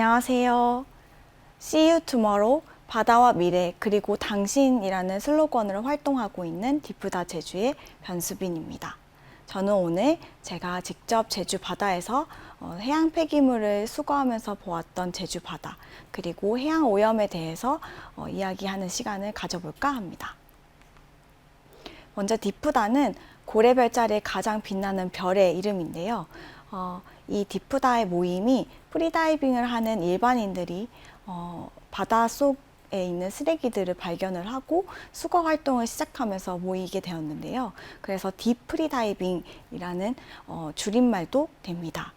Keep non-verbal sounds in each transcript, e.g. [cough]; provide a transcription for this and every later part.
안녕하세요. See you tomorrow. 바다와 미래 그리고 당신이라는 슬로건으로 활동하고 있는 디프다 제주의 변수빈입니다. 저는 오늘 제가 직접 제주 바다에서 어, 해양 폐기물을 수거하면서 보았던 제주 바다 그리고 해양 오염에 대해서 어, 이야기하는 시간을 가져볼까 합니다. 먼저 디프다는 고래별자리의 가장 빛나는 별의 이름인데요. 어, 이 디프다의 모임이 프리다이빙을 하는 일반인들이 어, 바다 속에 있는 쓰레기들을 발견을 하고 수거 활동을 시작하면서 모이게 되었는데요. 그래서 디프리다이빙이라는 어, 줄임말도 됩니다.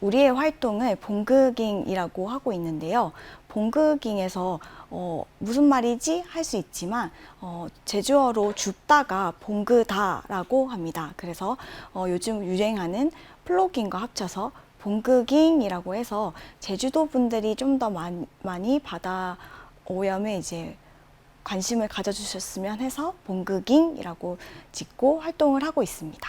우리의 활동을 봉그깅이라고 하고 있는데요. 봉그깅에서 어, 무슨 말이지 할 수 있지만 어, 제주어로 줍다가 봉그다라고 합니다. 그래서 어, 요즘 유행하는 플로깅과 합쳐서 봉그깅이라고 해서 제주도 분들이 좀 더 많이 바다 오염에 이제 관심을 가져주셨으면 해서 봉그깅이라고 짓고 활동을 하고 있습니다.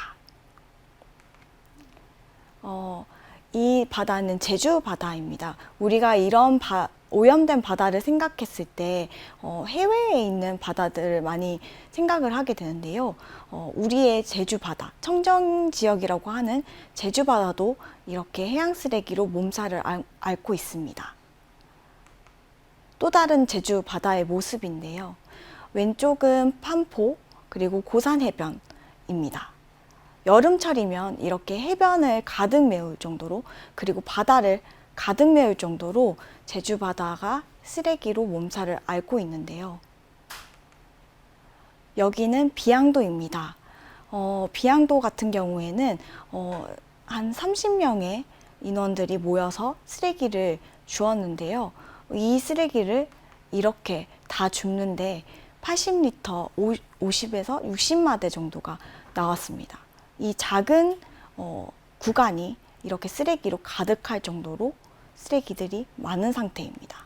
어, 이 바다는 제주 바다입니다. 우리가 이런 바, 오염된 바다를 생각했을 때 어, 해외에 있는 바다들을 많이 생각을 하게 되는데요. 어, 우리의 제주 바다, 청정 지역이라고 하는 제주 바다도 이렇게 해양 쓰레기로 몸살을 앓, 앓고 있습니다. 또 다른 제주 바다의 모습인데요. 왼쪽은 판포 그리고 고산 해변입니다. 여름철이면 이렇게 해변을 가득 메울 정도로 그리고 바다를 가득 메울 정도로 제주 바다가 쓰레기로 몸살을 앓고 있는데요. 여기는 비양도입니다. 어, 비양도 같은 경우에는 어, 한 30명의 인원들이 모여서 쓰레기를 주었는데요. 이 쓰레기를 이렇게 다 줍는데 80리터, 50에서 60마대 정도가 나왔습니다. 이 작은 어, 구간이 이렇게 쓰레기로 가득할 정도로 쓰레기들이 많은 상태입니다.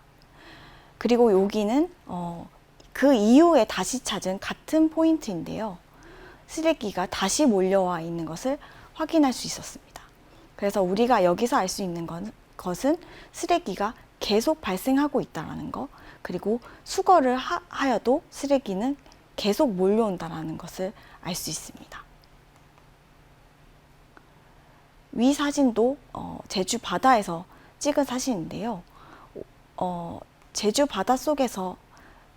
그리고 여기는 어, 그 이후에 다시 찾은 같은 포인트인데요. 쓰레기가 다시 몰려와 있는 것을 확인할 수 있었습니다. 그래서 우리가 여기서 알 수 있는 건, 것은 쓰레기가 계속 발생하고 있다는 거, 그리고 수거를 하, 하여도 쓰레기는 계속 몰려온다는 것을 알 수 있습니다. 위 사진도 어, 제주 바다에서 찍은 사진인데요. 어, 제주 바다 속에서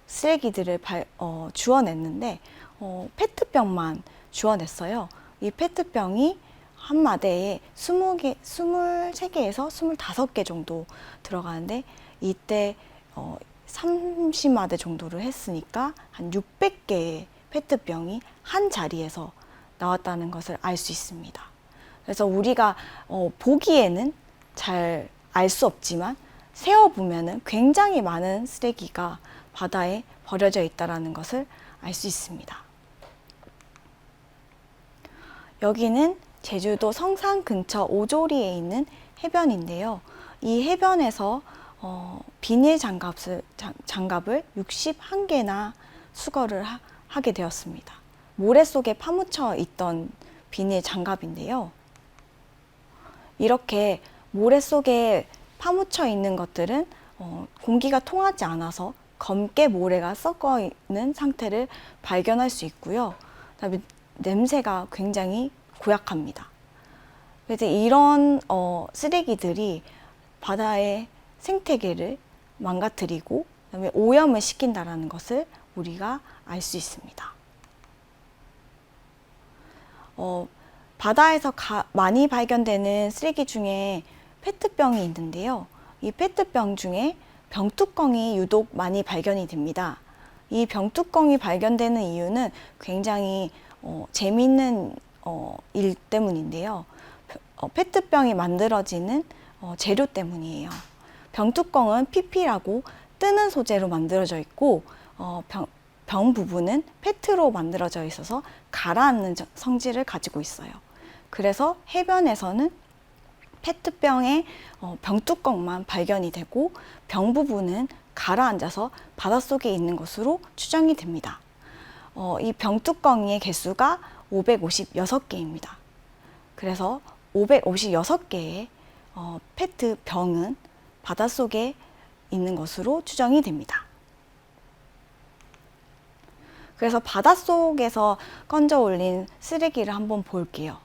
쓰레기들을 발, 어, 주워냈는데 어, 페트병만 주워냈어요. 이 페트병이 한 마대에 20개, 23개에서 25개 정도 들어가는데 이때 어, 30마대 정도를 했으니까 한 600개의 페트병이 한 자리에서 나왔다는 것을 알 수 있습니다. 그래서 우리가 어, 보기에는 잘 알 수 없지만 세어 보면은 굉장히 많은 쓰레기가 바다에 버려져 있다라는 것을 알 수 있습니다. 여기는 제주도 성산 근처 오조리에 있는 해변인데요. 이 해변에서 어, 비닐 장갑을, 장갑을 61개나 수거를 하, 하게 되었습니다. 모래 속에 파묻혀 있던 비닐 장갑인데요. 이렇게 모래 속에 파묻혀 있는 것들은 어, 공기가 통하지 않아서 검게 모래가 섞어 있는 상태를 발견할 수 있고요. 그다음에 냄새가 굉장히 고약합니다. 그래서 이런 어, 쓰레기들이 바다의 생태계를 망가뜨리고 그다음에 오염을 시킨다라는 것을 우리가 알 수 있습니다. 어, 바다에서 가, 많이 발견되는 쓰레기 중에 페트병이 있는데요. 이 페트병 중에 병뚜껑이 유독 많이 발견이 됩니다. 이 병뚜껑이 발견되는 이유는 굉장히 어, 재미있는 어, 일 때문인데요. 어, 페트병이 만들어지는 어, 재료 때문이에요. 병뚜껑은 PP라고 뜨는 소재로 만들어져 있고 어, 병, 병 부분은 페트로 만들어져 있어서 가라앉는 성질을 가지고 있어요. 그래서 해변에서는 페트병의 어, 병뚜껑만 발견이 되고 병 부분은 가라앉아서 바닷속에 있는 것으로 추정이 됩니다. 어, 이 병뚜껑의 개수가 556개입니다. 그래서 556개의 어, 페트 병은 바닷속에 있는 것으로 추정이 됩니다. 그래서 바닷속에서 건져 올린 쓰레기를 한번 볼게요.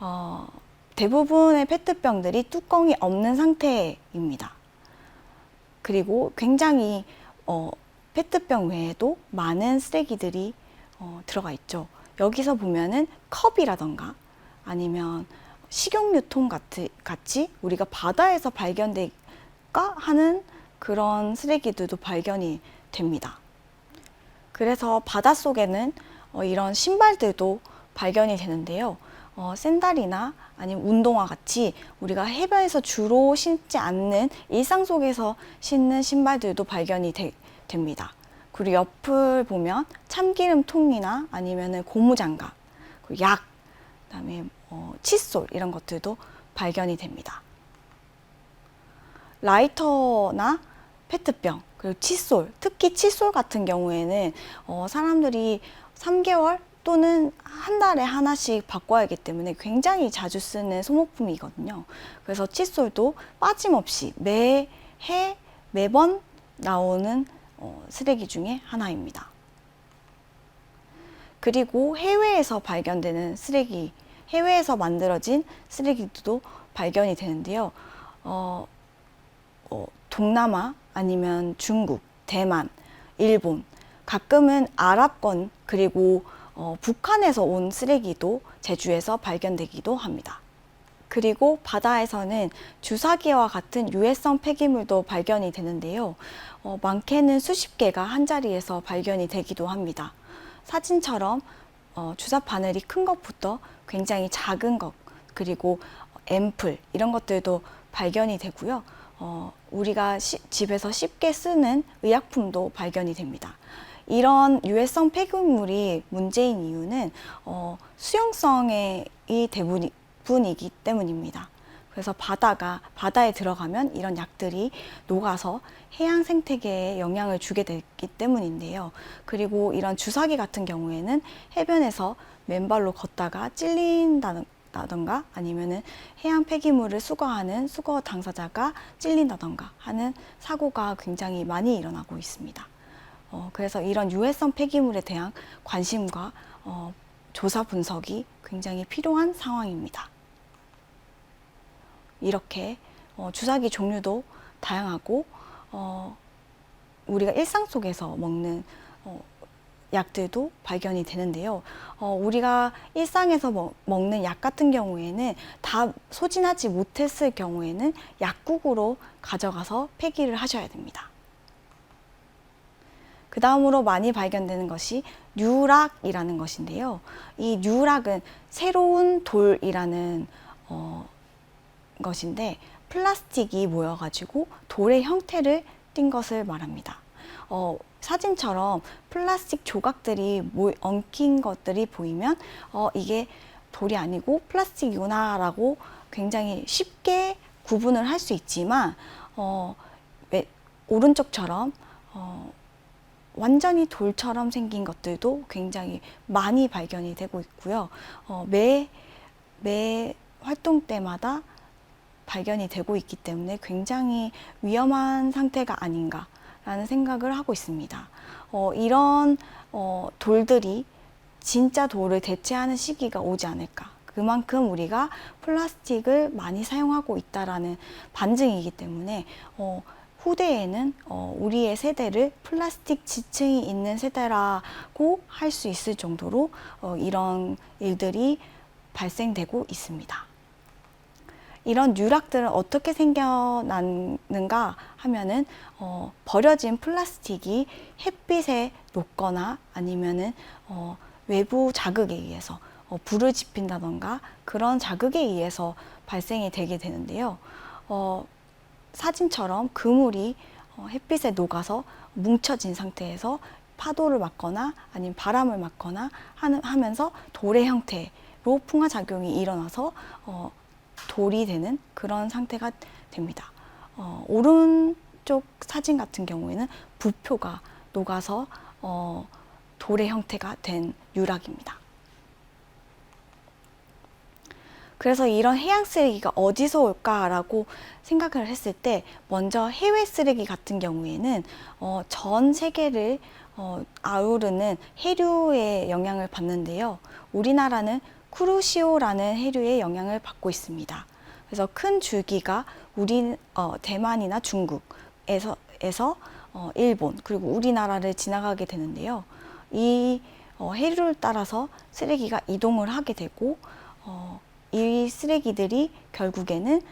어, 대부분의 페트병들이 뚜껑이 없는 상태입니다. 그리고 굉장히 어, 페트병 외에도 많은 쓰레기들이 어, 들어가 있죠. 여기서 보면은 컵이라던가 아니면 식용유통 같이, 우리가 바다에서 발견될까 하는 그런 쓰레기들도 발견이 됩니다. 그래서 바닷속에는 어, 이런 신발들도 발견이 되는데요. 어, 샌달이나 아니면 운동화 같이 우리가 해변에서 주로 신지 않는 일상 속에서 신는 신발들도 발견이 되, 됩니다. 그리고 옆을 보면 참기름통이나 아니면은 고무장갑, 그리고 약, 그다음에 어, 칫솔 이런 것들도 발견이 됩니다. 라이터나 페트병 그리고 칫솔, 특히 칫솔 같은 경우에는 어, 사람들이 3개월 또는 한 달에 하나씩 바꿔야 하기 때문에 굉장히 자주 쓰는 소모품이거든요. 그래서 칫솔도 빠짐없이 매해 매번 나오는 어, 쓰레기 중에 하나입니다. 그리고 해외에서 발견되는 쓰레기, 해외에서 만들어진 쓰레기도 발견이 되는데요. 어, 어, 동남아 아니면 중국, 대만, 일본, 가끔은 아랍권 그리고 어, 북한에서 온 쓰레기도 제주에서 발견되기도 합니다. 그리고 바다에서는 주사기와 같은 유해성 폐기물도 발견이 되는데요. 어, 많게는 수십 개가 한 자리에서 발견이 되기도 합니다. 사진처럼 어, 주사 바늘이 큰 것부터 굉장히 작은 것 그리고 앰플 이런 것들도 발견이 되고요. 어, 우리가 시, 집에서 쉽게 쓰는 의약품도 발견이 됩니다. 이런 유해성 폐기물이 문제인 이유는 어, 수용성이 대부분이기 때문입니다. 그래서 바다가 바다에 들어가면 이런 약들이 녹아서 해양 생태계에 영향을 주게 되기 때문인데요. 그리고 이런 주사기 같은 경우에는 해변에서 맨발로 걷다가 찔린다던가 아니면은 해양 폐기물을 수거하는 수거 당사자가 찔린다던가 하는 사고가 굉장히 많이 일어나고 있습니다. 어, 그래서 이런 유해성 폐기물에 대한 관심과 어, 조사 분석이 굉장히 필요한 상황입니다. 이렇게 어, 주사기 종류도 다양하고 어, 우리가 일상 속에서 먹는 어, 약들도 발견이 되는데요. 어, 우리가 일상에서 먹, 먹는 약 같은 경우에는 다 소진하지 못했을 경우에는 약국으로 가져가서 폐기를 하셔야 됩니다. 그 다음으로 많이 발견되는 것이 뉴락이라는 것인데요. 이 뉴락은 새로운 돌이라는 어, 것인데 플라스틱이 모여가지고 돌의 형태를 띈 것을 말합니다. 어, 사진처럼 플라스틱 조각들이 모, 엉킨 것들이 보이면 어, 이게 돌이 아니고 플라스틱이구나라고 굉장히 쉽게 구분을 할 수 있지만 어, 왜, 오른쪽처럼 어, 완전히 돌처럼 생긴 것들도 굉장히 많이 발견이 되고 있고요. 어, 매, 매 활동 때마다 발견이 되고 있기 때문에 굉장히 위험한 상태가 아닌가라는 생각을 하고 있습니다. 어, 이런 어, 돌들이 진짜 돌을 대체하는 시기가 오지 않을까. 그만큼 우리가 플라스틱을 많이 사용하고 있다라는 반증이기 때문에 어, 후대에는 어, 우리의 세대를 플라스틱 지층이 있는 세대라고 할 수 있을 정도로 어, 이런 일들이 발생되고 있습니다. 이런 유락들은 어떻게 생겨났는가 하면은 어, 버려진 플라스틱이 햇빛에 녹거나 아니면은 어, 외부 자극에 의해서 어, 불을 지핀다던가 그런 자극에 의해서 발생이 되게 되는데요. 어, 사진처럼 그물이 어, 햇빛에 녹아서 뭉쳐진 상태에서 파도를 맞거나 아니면 바람을 맞거나 하는, 하면서 돌의 형태로 풍화 작용이 일어나서 어, 돌이 되는 그런 상태가 됩니다. 어, 오른쪽 사진 같은 경우에는 부표가 녹아서 어, 돌의 형태가 된 유락입니다. 그래서 이런 해양 쓰레기가 어디서 올까라고 생각을 했을 때 먼저 해외 쓰레기 같은 경우에는 어, 전 세계를 어, 아우르는 해류의 영향을 받는데요. 우리나라는 쿠루시오라는 해류의 영향을 받고 있습니다. 그래서 큰 줄기가 우리 어, 대만이나 중국에서 에서 어, 일본 그리고 우리나라를 지나가게 되는데요. 이 어, 해류를 따라서 쓰레기가 이동을 하게 되고 어, 이 쓰레기들이 결국에는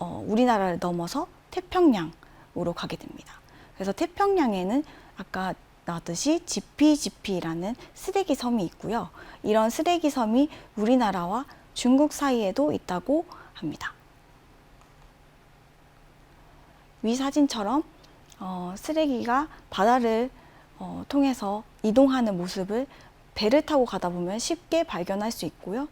어, 우리나라를 넘어서 태평양으로 가게 됩니다. 그래서 태평양에는 아까 나듯이 지피지피라는 쓰레기 섬이 있고요. 이런 쓰레기 섬이 우리나라와 중국 사이에도 있다고 합니다. 위 사진처럼 어, 쓰레기가 바다를 어, 통해서 이동하는 모습을 배를 타고 가다 보면 쉽게 발견할 수 있고요.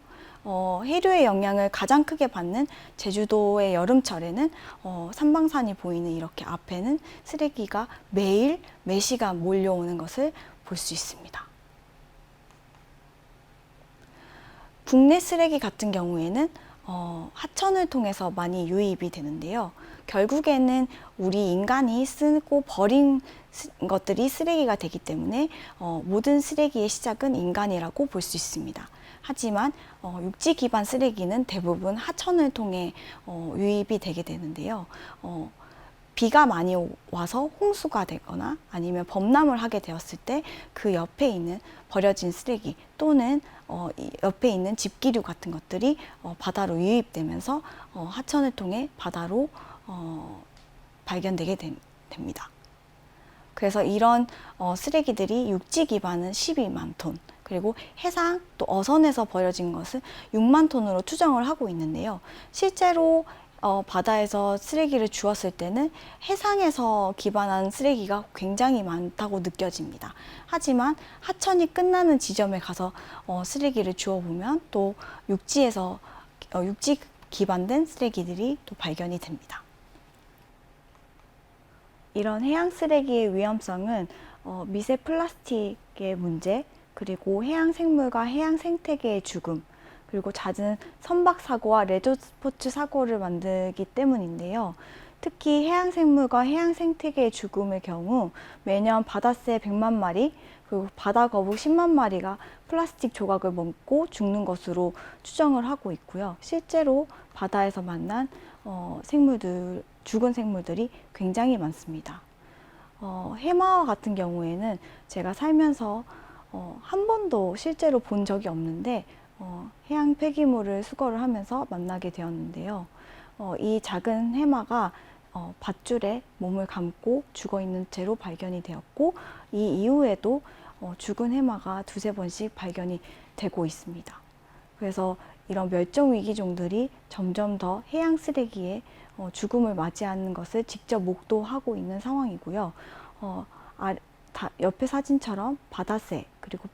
어, 해류의 영향을 가장 크게 받는 제주도의 여름철에는 어, 산방산이 보이는 이렇게 앞에는 쓰레기가 매일 매시간 몰려오는 것을 볼 수 있습니다. 국내 쓰레기 같은 경우에는 어, 하천을 통해서 많이 유입이 되는데요. 결국에는 우리 인간이 쓰고 버린 스- 것들이 쓰레기가 되기 때문에 어, 모든 쓰레기의 시작은 인간이라고 볼 수 있습니다. 하지만 어, 육지 기반 쓰레기는 대부분 하천을 통해 어, 유입이 되게 되는데요. 어, 비가 많이 오- 와서 홍수가 되거나 아니면 범람을 하게 되었을 때 그 옆에 있는 버려진 쓰레기 또는 어, 이 옆에 있는 집기류 같은 것들이 어, 바다로 유입되면서 어, 하천을 통해 바다로 어, 발견되게 된- 됩니다. 그래서 이런 어, 쓰레기들이 육지 기반은 12만 톤, 그리고 해상 또 어선에서 버려진 것은 6만 톤으로 추정을 하고 있는데요. 실제로 어, 바다에서 쓰레기를 주었을 때는 해상에서 기반한 쓰레기가 굉장히 많다고 느껴집니다. 하지만 하천이 끝나는 지점에 가서 어, 쓰레기를 주워보면 또 육지에서 어, 육지 기반된 쓰레기들이 또 발견이 됩니다. 이런 해양 쓰레기의 위험성은 어, 미세 플라스틱의 문제, 그리고 해양 생물과 해양 생태계의 죽음, 그리고 잦은 선박 사고와 레저 스포츠 사고를 만들기 때문인데요. 특히 해양 생물과 해양 생태계의 죽음의 경우 매년 바다새 100만 마리, 그리고 바다 거북 10만 마리가 플라스틱 조각을 먹고 죽는 것으로 추정을 하고 있고요. 실제로 바다에서 만난 어, 생물들, 죽은 생물들이 굉장히 많습니다. 어, 해마와 같은 경우에는 제가 살면서 어, 한 번도 실제로 본 적이 없는데 어, 해양 폐기물을 수거를 하면서 만나게 되었는데요. 어, 이 작은 해마가 어, 밧줄에 몸을 감고 죽어 있는 채로 발견이 되었고 이 이후에도 어, 죽은 해마가 두세 번씩 발견이 되고 있습니다. 그래서 이런 멸종 위기종들이 점점 더 해양 쓰레기에 어, 죽음을 맞이하는 것을 직접 목도하고 있는 상황이고요. 어, 아, 다, 옆에 사진처럼 바다새 그리고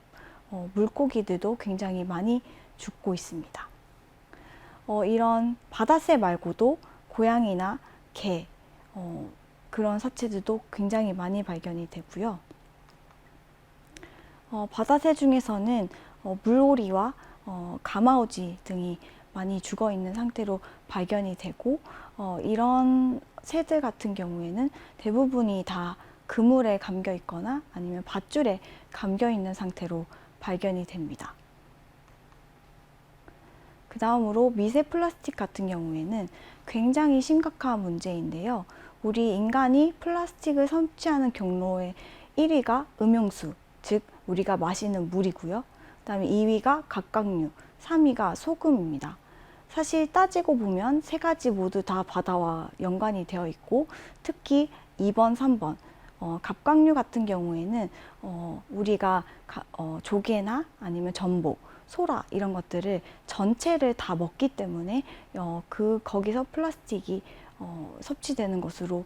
어, 물고기들도 굉장히 많이 죽고 있습니다. 어, 이런 바다새 말고도 고양이나 개 어, 그런 사체들도 굉장히 많이 발견이 되고요. 어, 바다새 중에서는 어, 물오리와 어, 가마오지 등이 많이 죽어 있는 상태로 발견이 되고 어, 이런 새들 같은 경우에는 대부분이 다 그물에 감겨 있거나 아니면 밧줄에 감겨 있는 상태로 발견이 됩니다. 그 다음으로 미세 플라스틱 같은 경우에는 굉장히 심각한 문제인데요. 우리 인간이 플라스틱을 섭취하는 경로의 1위가 음용수, 즉 우리가 마시는 물이고요. 그 다음에 2위가 각각류, 3위가 소금입니다. 사실 따지고 보면 세 가지 모두 다 바다와 연관이 되어 있고 특히 2번, 3번 어, 갑각류 같은 경우에는 어, 우리가 가, 어, 조개나 아니면 전복, 소라 이런 것들을 전체를 다 먹기 때문에 어, 그 거기서 플라스틱이 어, 섭취되는 것으로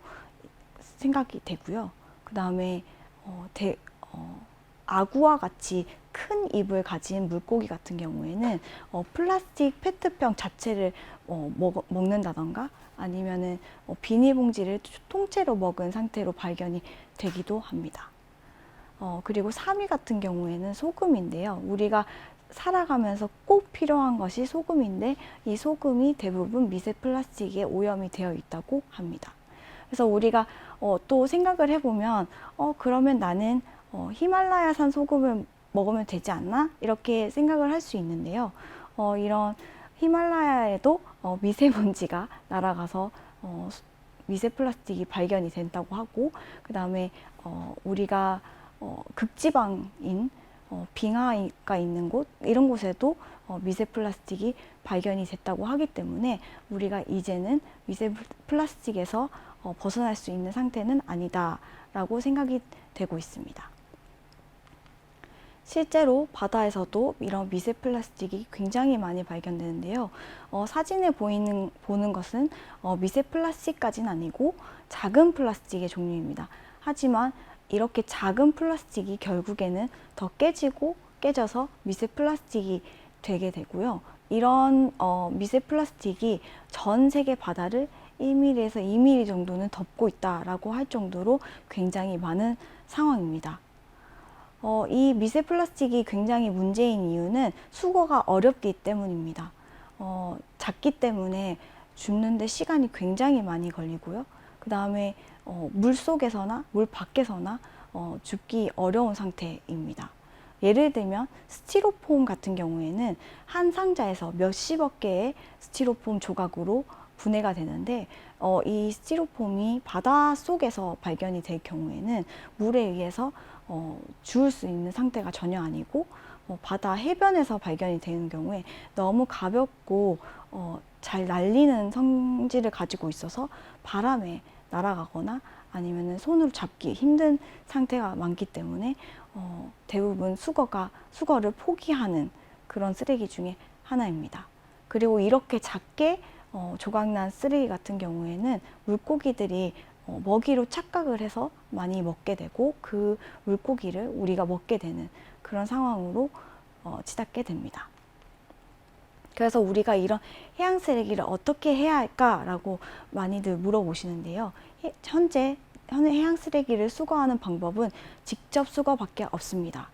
생각이 되고요. 그 다음에 어, 대, 어, 아구와 같이 큰 입을 가진 물고기 같은 경우에는 어, 플라스틱 페트병 자체를 어, 먹, 먹는다던가 아니면은 어, 비닐봉지를 통째로 먹은 상태로 발견이 되기도 합니다. 어, 그리고 3위 같은 경우에는 소금인데요. 우리가 살아가면서 꼭 필요한 것이 소금인데 이 소금이 대부분 미세 플라스틱에 오염이 되어 있다고 합니다. 그래서 우리가 어, 또 생각을 해보면 어, 그러면 나는 어, 히말라야산 소금을 먹으면 되지 않나? 이렇게 생각을 할 수 있는데요. 어, 이런 히말라야에도 어, 미세먼지가 날아가서 어, 수- 미세 플라스틱이 발견이 된다고 하고 그 다음에 어, 우리가 어, 극지방인 어, 빙하가 있는 곳 이런 곳에도 어, 미세 플라스틱이 발견이 됐다고 하기 때문에 우리가 이제는 미세 플라스틱에서 어, 벗어날 수 있는 상태는 아니다라고 생각이 되고 있습니다. 실제로 바다에서도 이런 미세 플라스틱이 굉장히 많이 발견되는데요. 어, 사진에 보이는 보는 것은 어, 미세 플라스틱까지는 아니고 작은 플라스틱의 종류입니다. 하지만 이렇게 작은 플라스틱이 결국에는 더 깨지고 깨져서 미세 플라스틱이 되게 되고요. 이런 어, 미세 플라스틱이 전 세계 바다를 1mm에서 2mm 정도는 덮고 있다라고 할 정도로 굉장히 많은 상황입니다. 어, 이 미세 플라스틱이 굉장히 문제인 이유는 수거가 어렵기 때문입니다. 어, 작기 때문에 줍는데 시간이 굉장히 많이 걸리고요. 그 다음에 어, 물 속에서나 물 밖에서나 어, 줍기 어려운 상태입니다. 예를 들면 스티로폼 같은 경우에는 한 상자에서 몇십억 개의 스티로폼 조각으로 분해가 되는데 어, 이 스티로폼이 바다 속에서 발견이 될 경우에는 물에 의해서 어, 주울 수 있는 상태가 전혀 아니고 어, 바다 해변에서 발견이 되는 경우에 너무 가볍고 어, 잘 날리는 성질을 가지고 있어서 바람에 날아가거나 아니면 손으로 잡기 힘든 상태가 많기 때문에 어, 대부분 수거가 수거를 포기하는 그런 쓰레기 중에 하나입니다. 그리고 이렇게 작게 어, 조각난 쓰레기 같은 경우에는 물고기들이 어, 먹이로 착각을 해서 많이 먹게 되고 그 물고기를 우리가 먹게 되는 그런 상황으로 어, 치닫게 됩니다. 그래서 우리가 이런 해양 쓰레기를 어떻게 해야 할까라고 많이들 물어보시는데요. 해- 현재 해양 쓰레기를 수거하는 방법은 직접 수거밖에 없습니다.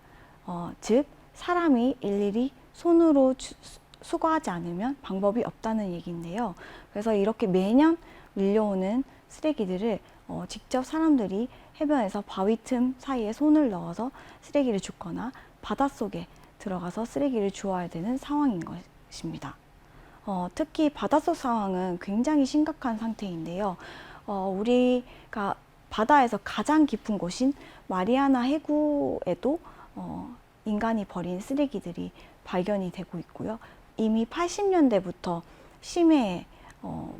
어, 즉 사람이 일일이 손으로 주- 수- 수거하지 않으면 방법이 없다는 얘기인데요. 그래서 이렇게 매년 밀려오는 쓰레기들을 어, 직접 사람들이 해변에서 바위 틈 사이에 손을 넣어서 쓰레기를 줍거나 바닷속에 들어가서 쓰레기를 주워야 되는 상황인 것입니다. 어, 특히 바닷속 상황은 굉장히 심각한 상태인데요. 어, 우리가 바다에서 가장 깊은 곳인 마리아나 해구에도 어, 인간이 버린 쓰레기들이 발견이 되고 있고요. 이미 80년대부터 심해 어,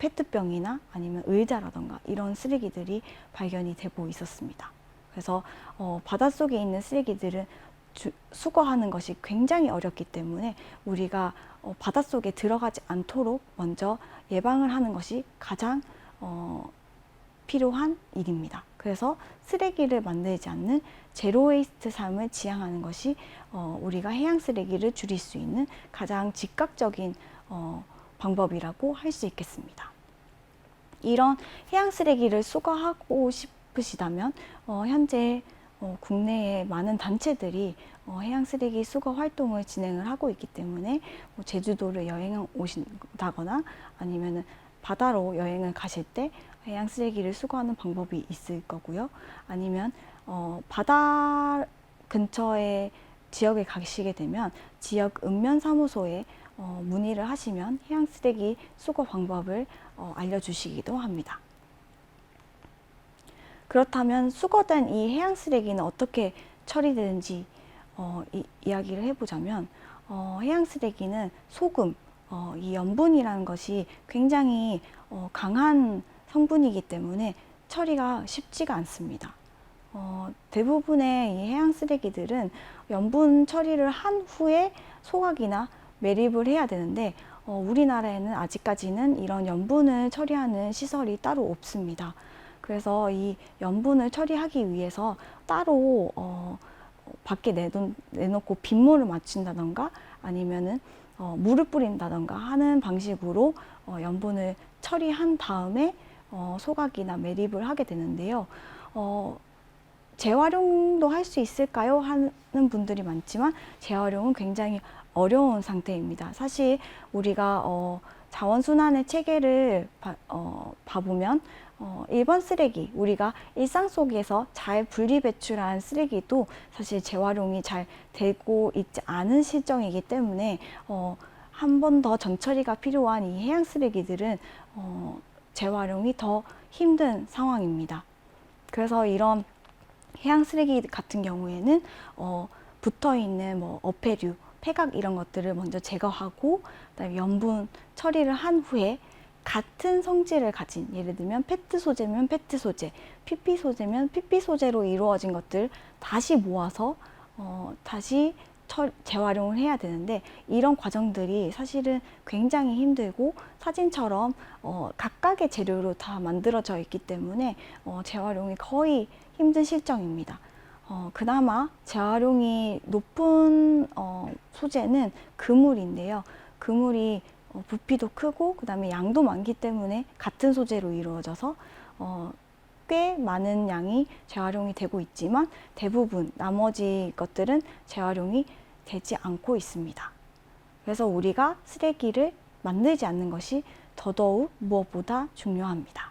페트병이나 아니면 의자라던가 이런 쓰레기들이 발견이 되고 있었습니다. 그래서 어, 바닷속에 있는 쓰레기들은 주- 수거하는 것이 굉장히 어렵기 때문에 우리가 어, 바닷속에 들어가지 않도록 먼저 예방을 하는 것이 가장 어, 필요한 일입니다. 그래서 쓰레기를 만들지 않는 제로 웨이스트 삶을 지향하는 것이 어, 우리가 해양 쓰레기를 줄일 수 있는 가장 즉각적인 어, 방법이라고 할 수 있겠습니다. 이런 해양 쓰레기를 수거하고 싶으시다면 어, 현재 어, 국내에 많은 단체들이 어, 해양 쓰레기 수거 활동을 진행을 하고 있기 때문에 뭐 제주도를 여행 오신다거나 아니면은 바다로 여행을 가실 때 해양 쓰레기를 수거하는 방법이 있을 거고요. 아니면 어, 바다 근처에 지역에 가시게 되면 지역 읍면 사무소에 어, 문의를 하시면 해양 쓰레기 수거 방법을 어, 알려주시기도 합니다. 그렇다면 수거된 이 해양 쓰레기는 어떻게 처리되는지 어, 이, 이야기를 해보자면 어, 해양 쓰레기는 소금, 어, 이 염분이라는 것이 굉장히 어, 강한 성분이기 때문에 처리가 쉽지가 않습니다. 어, 대부분의 이 해양 쓰레기들은 염분 처리를 한 후에 소각이나 매립을 해야 되는데 어, 우리나라에는 아직까지는 이런 염분을 처리하는 시설이 따로 없습니다. 그래서 이 염분을 처리하기 위해서 따로 어, 밖에 내돈, 내놓고 빗물을 맞춘다던가 아니면은 어, 물을 뿌린다던가 하는 방식으로 어, 염분을 처리한 다음에 어, 소각이나 매립을 하게 되는데요. 어, 재활용도 할 수 있을까요? 하는 분들이 많지만 재활용은 굉장히 어려운 상태입니다. 사실 우리가 어, 자원순환의 체계를 봐, 어, 봐보면 어, 일반 쓰레기, 우리가 일상 속에서 잘 분리배출한 쓰레기도 사실 재활용이 잘 되고 있지 않은 실정이기 때문에 어, 한 번더 전처리가 필요한 이 해양 쓰레기들은 어, 재활용이 더 힘든 상황입니다. 그래서 이런 해양 쓰레기 같은 경우에는 어, 붙어 있는 뭐 어패류, 폐각 이런 것들을 먼저 제거하고 그다음에 염분 처리를 한 후에 같은 성질을 가진 예를 들면 페트 소재면 페트 소재, PP 소재면 PP 소재로 이루어진 것들 다시 모아서 어, 다시 처, 재활용을 해야 되는데 이런 과정들이 사실은 굉장히 힘들고 사진처럼 어, 각각의 재료로 다 만들어져 있기 때문에 어, 재활용이 거의 힘든 실정입니다. 어, 그나마 재활용이 높은 어, 소재는 그물인데요. 그물이 어, 부피도 크고 그 다음에 양도 많기 때문에 같은 소재로 이루어져서 어, 꽤 많은 양이 재활용이 되고 있지만 대부분 나머지 것들은 재활용이 되지 않고 있습니다. 그래서 우리가 쓰레기를 만들지 않는 것이 더더욱 무엇보다 중요합니다.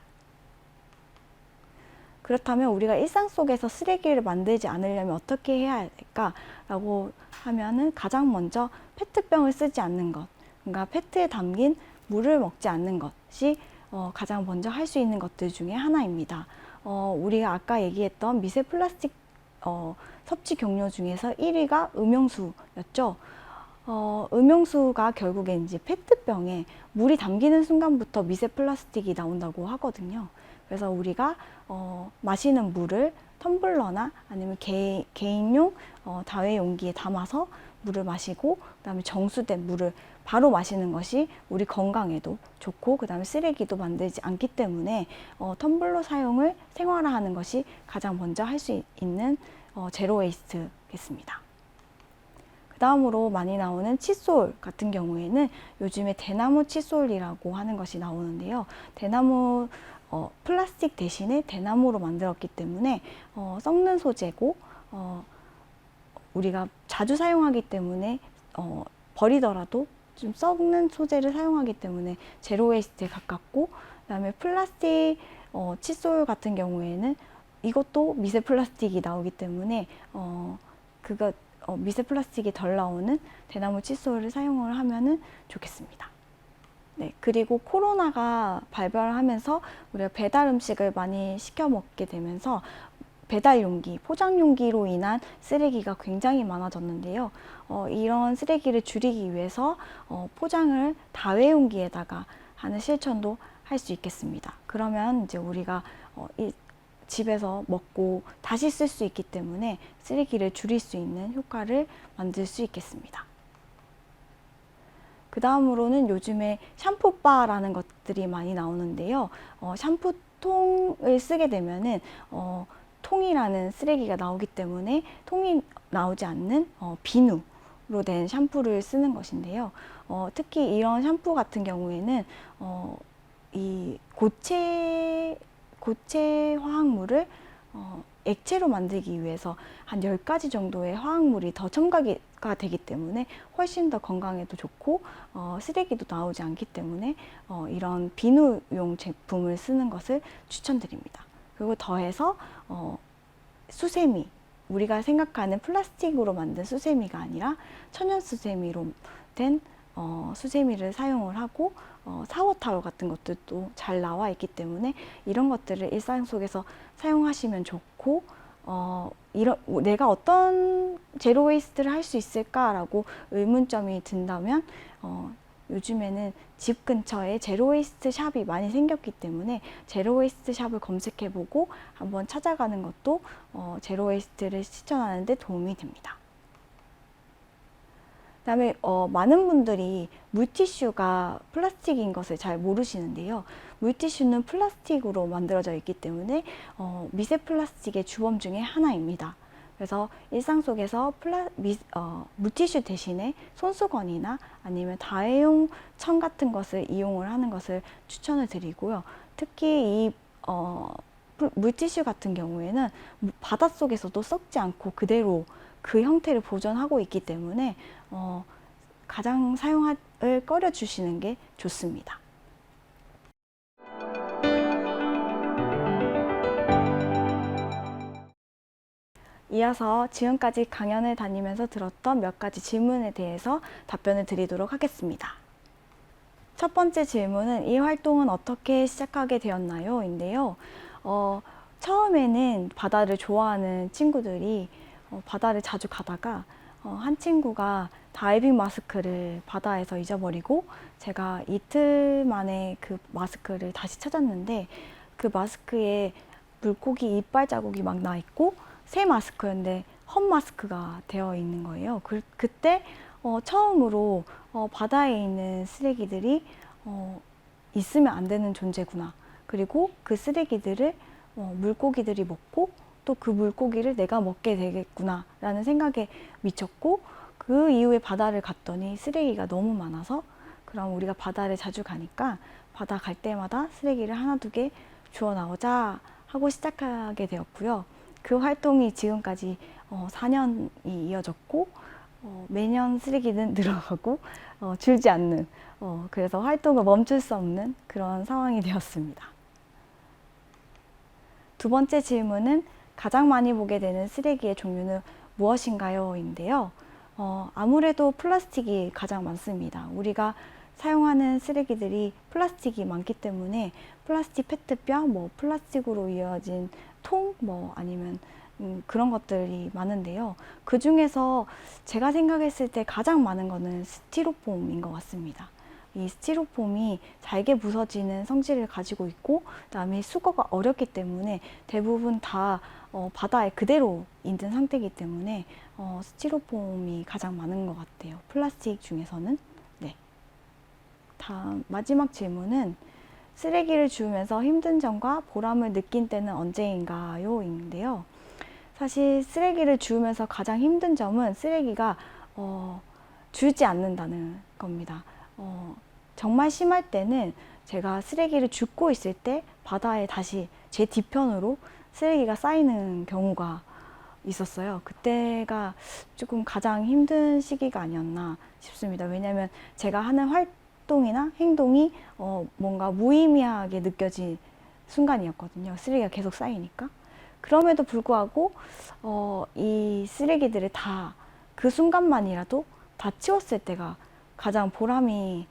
그렇다면 우리가 일상 속에서 쓰레기를 만들지 않으려면 어떻게 해야 할까라고 하면은 가장 먼저 페트병을 쓰지 않는 것, 그러니까 페트에 담긴 물을 먹지 않는 것이 어, 가장 먼저 할 수 있는 것들 중에 하나입니다. 어, 우리가 아까 얘기했던 미세 플라스틱 어, 섭취 경로 중에서 1위가 음용수였죠. 어, 음용수가 결국에 이제 페트병에 물이 담기는 순간부터 미세 플라스틱이 나온다고 하거든요. 그래서 우리가 어, 마시는 물을 텀블러나 아니면 개, 개인용 어, 다회 용기에 담아서 물을 마시고 그다음에 정수된 물을 바로 마시는 것이 우리 건강에도 좋고 그다음에 쓰레기도 만들지 않기 때문에 어, 텀블러 사용을 생활화하는 것이 가장 먼저 할 수 있는 어, 제로 웨이스트겠습니다. 그 다음으로 많이 나오는 칫솔 같은 경우에는 요즘에 대나무 칫솔이라고 하는 것이 나오는데요. 대나무 어, 플라스틱 대신에 대나무로 만들었기 때문에 어, 썩는 소재고 어, 우리가 자주 사용하기 때문에 어, 버리더라도 좀 썩는 소재를 사용하기 때문에 제로 웨이스트에 가깝고 그다음에 플라스틱 어, 칫솔 같은 경우에는 이것도 미세 플라스틱이 나오기 때문에 어, 그거 어, 미세 플라스틱이 덜 나오는 대나무 칫솔을 사용을 하면은 좋겠습니다. 네, 그리고 코로나가 발발하면서 우리가 배달 음식을 많이 시켜 먹게 되면서 배달 용기, 포장 용기로 인한 쓰레기가 굉장히 많아졌는데요. 어, 이런 쓰레기를 줄이기 위해서 어, 포장을 다회 용기에다가 하는 실천도 할 수 있겠습니다. 그러면 이제 우리가 어, 이 집에서 먹고 다시 쓸 수 있기 때문에 쓰레기를 줄일 수 있는 효과를 만들 수 있겠습니다. 그 다음으로는 요즘에 샴푸바라는 것들이 많이 나오는데요. 어, 샴푸통을 쓰게 되면은 어, 통이라는 쓰레기가 나오기 때문에 통이 나오지 않는 어, 비누 로 된 샴푸를 쓰는 것인데요. 어, 특히 이런 샴푸 같은 경우에는 어, 이 고체 고체 화학물을 어, 액체로 만들기 위해서 한 10가지 정도의 화학물이 더 첨가가 되기 때문에 훨씬 더 건강에도 좋고 어, 쓰레기도 나오지 않기 때문에 어, 이런 비누용 제품을 쓰는 것을 추천드립니다. 그리고 더해서 어, 수세미 우리가 생각하는 플라스틱으로 만든 수세미가 아니라 천연 수세미로 된 어, 수세미를 사용을 하고 어, 사워타올 같은 것들도 잘 나와 있기 때문에 이런 것들을 일상 속에서 사용하시면 좋고 어, 이런 내가 어떤 제로 웨이스트를 할 수 있을까라고 의문점이 든다면 어, 요즘에는 집 근처에 제로 웨이스트 샵이 많이 생겼기 때문에 제로 웨이스트 샵을 검색해보고 한번 찾아가는 것도 어, 제로 웨이스트를 실천하는 데 도움이 됩니다. 그다음에 어, 많은 분들이 물티슈가 플라스틱인 것을 잘 모르시는데요. 물티슈는 플라스틱으로 만들어져 있기 때문에 어, 미세 플라스틱의 주범 중에 하나입니다. 그래서 일상 속에서 플라, 미, 어, 물티슈 대신에 손수건이나 아니면 다회용 천 같은 것을 이용을 하는 것을 추천을 드리고요. 특히 이 어, 물- 물티슈 같은 경우에는 무- 바닷속에서도 썩지 않고 그대로 그 형태를 보존하고 있기 때문에 어, 가장 사용을 꺼려 주시는 게 좋습니다. 이어서 지금까지 강연을 다니면서 들었던 몇 가지 질문에 대해서 답변을 드리도록 하겠습니다. 첫 번째 질문은 이 활동은 어떻게 시작하게 되었나요? 인데요. 어, 처음에는 바다를 좋아하는 친구들이 어, 바다를 자주 가다가 어, 한 친구가 다이빙 마스크를 바다에서 잊어버리고 제가 이틀 만에 그 마스크를 다시 찾았는데 그 마스크에 물고기 이빨 자국이 막 나 있고 새 마스크였는데 헛 마스크가 되어 있는 거예요. 그, 그때 어, 처음으로 어, 바다에 있는 쓰레기들이 어, 있으면 안 되는 존재구나. 그리고 그 쓰레기들을 어, 물고기들이 먹고 또 그 물고기를 내가 먹게 되겠구나라는 생각에 미쳤고 그 이후에 바다를 갔더니 쓰레기가 너무 많아서 그럼 우리가 바다를 자주 가니까 바다 갈 때마다 쓰레기를 하나 두 개 주워 나오자 하고 시작하게 되었고요. 그 활동이 지금까지 어, 4년이 이어졌고 어, 매년 쓰레기는 [laughs] 늘어가고 어, 줄지 않는 어, 그래서 활동을 멈출 수 없는 그런 상황이 되었습니다. 두 번째 질문은 가장 많이 보게 되는 쓰레기의 종류는 무엇인가요? 인데요. 어, 아무래도 플라스틱이 가장 많습니다. 우리가 사용하는 쓰레기들이 플라스틱이 많기 때문에 플라스틱 페트병, 뭐 플라스틱으로 이어진 통, 뭐 아니면 음, 그런 것들이 많은데요. 그 중에서 제가 생각했을 때 가장 많은 거는 스티로폼인 것 같습니다. 이 스티로폼이 잘게 부서지는 성질을 가지고 있고, 그다음에 수거가 어렵기 때문에 대부분 다 어, 바다에 그대로 있는 상태이기 때문에 어, 스티로폼이 가장 많은 것 같아요. 플라스틱 중에서는. 네. 다음 마지막 질문은 쓰레기를 주우면서 힘든 점과 보람을 느낀 때는 언제인가요? 인데요. 사실 쓰레기를 주우면서 가장 힘든 점은 쓰레기가 어, 줄지 않는다는 겁니다. 어, 정말 심할 때는 제가 쓰레기를 줍고 있을 때 바다에 다시 제 뒤편으로 쓰레기가 쌓이는 경우가 있었어요. 그때가 조금 가장 힘든 시기가 아니었나 싶습니다. 왜냐하면 제가 하는 활동이나 행동이 어, 뭔가 무의미하게 느껴진 순간이었거든요. 쓰레기가 계속 쌓이니까. 그럼에도 불구하고 어, 이 쓰레기들을 다 그 순간만이라도 다 치웠을 때가 가장 보람이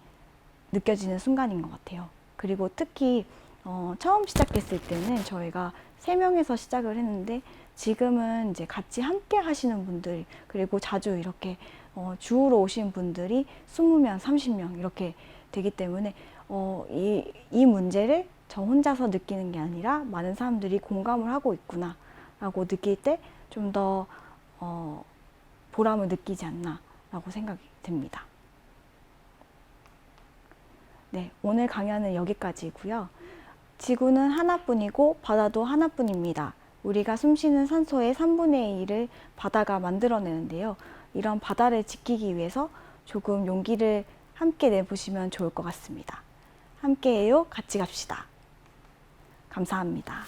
느껴지는 순간인 것 같아요. 그리고 특히 어, 처음 시작했을 때는 저희가 세 명에서 시작을 했는데 지금은 이제 같이 함께 하시는 분들 그리고 자주 이렇게 어, 주우러 오신 분들이 20명, 30명 이렇게 되기 때문에 어, 이, 이 문제를 저 혼자서 느끼는 게 아니라 많은 사람들이 공감을 하고 있구나 라고 느낄 때 좀더 어, 보람을 느끼지 않나 라고 생각이 듭니다. 네, 오늘 강연은 여기까지고요. 지구는 하나뿐이고 바다도 하나뿐입니다. 우리가 숨쉬는 산소의 3분의 1을 바다가 만들어내는데요. 이런 바다를 지키기 위해서 조금 용기를 함께 내보시면 좋을 것 같습니다. 함께해요. 같이 갑시다. 감사합니다.